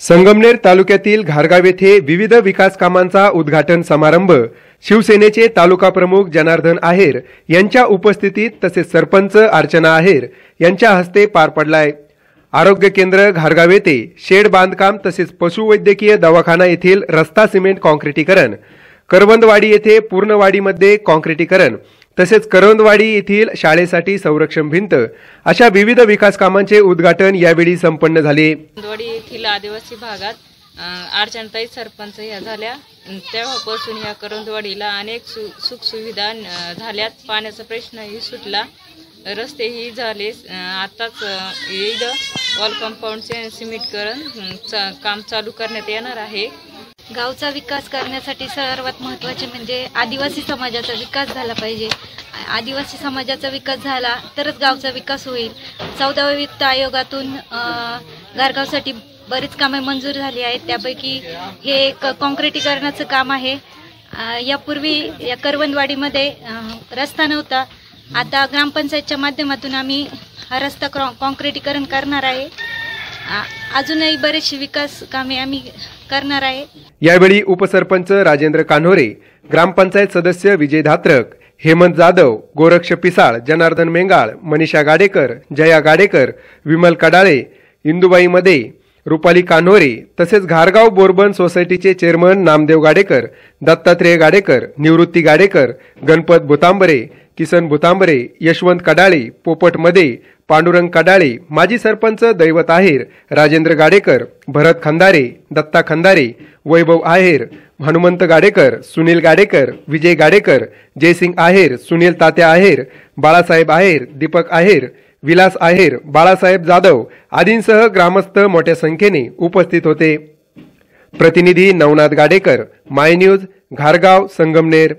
संगमनेर तालुक्यातील घारगाव येथे विविध विकास कामांचा उद्घाटन समारंभ शिवसेनेचे तालुका प्रमुख जनार्दन आहेर यांच्या उपस्थितीत तसेच सरपंच अर्चना आहेर यांच्या हस्ते पार पडलाय. आरोग्य केंद्र घारगाव येथे शेड बांधकाम तसेच पशुवैद्यकीय दवाखाना येथील रस्ता सिमेंट कॉन्क्रिटीकरण करवंदवाडी येथे पूर्णवाडीमध्ये कॉन्क्रिटीकरण तसेच करंदवाडी येथील शाळेसाठी संरक्षण भिंत अशा विविध विकास कामांचे उद्घाटन यावेळी संपन्न झाले. करंदवाडी येथील आदिवासी भागात अं, अडचणताई सरपंच ह्या झाल्या. तेव्हापासून ह्या करंदवाडीला अनेक सु सुखसुविधा झाल्यात. पाण्याचा प्रश्नही सुटला. रस्तेही झाले. आताच येईल वॉल कंपाऊंडचे सिमेंटकरण चा- काम चालू करण्यात येणार आहे. गावचा विकास करण्यासाठी सर्वात महत्त्वाचे म्हणजे आदिवासी समाजाचा विकास झाला पाहिजे. आदिवासी समाजाचा विकास झाला तरच गावचा विकास होईल. चौदाव्या वित्त आयोगातून गारगावसाठी बरीच कामे मंजूर झाली आहेत. त्यापैकी हे एक काँक्रिटीकरणाचं काम आहे. यापूर्वी या करवंदवाडीमध्ये रस्ता नव्हता. आता ग्रामपंचायतच्या माध्यमातून आम्ही हा रस्ता क्रॉ काँक्रिटीकरण करणार आहे. अजूनही बरेचशी विकास कामे आम्ही करणार आहे. यावेळी उपसरपंच राजेंद्र कान्होरे ग्रामपंचायत सदस्य विजय धात्रक हेमंत जाधव गोरक्ष पिसाळ जनार्दन मेंगाळ मनीषा गाडेकर जया गाडेकर विमल कडाळे इंदुबाई मदे रुपाली कान्होरे तसेच घारगाव बोरबन सोसायटीचे चेअरमन नामदेव गाडेकर दत्तात्रेय गाडेकर निवृत्ती गाडेकर गणपत भुतांबरे किसन भुतांबरे यशवंत कडाळे पोपट मदे पांडुरंग कडाळे माजी सरपंच दैवत आहेर राजेंद्र गाडेकर भरत खंदारे दत्ता खंदारे वैभव आहेर हनुमंत गाडेकर सुनील गाडेकर विजय गाडेकर जयसिंग आहेर सुनील तात्या आहेर बाळासाहेब आहेर दीपक आहेर विलास आहेर बाळासाहेब जाधव आदींसह ग्रामस्थ मोठ्या संख्येने उपस्थित होते. प्रतिनिधी नवनाथ गाडेकर माय न्यूज घारगाव संगमनेर.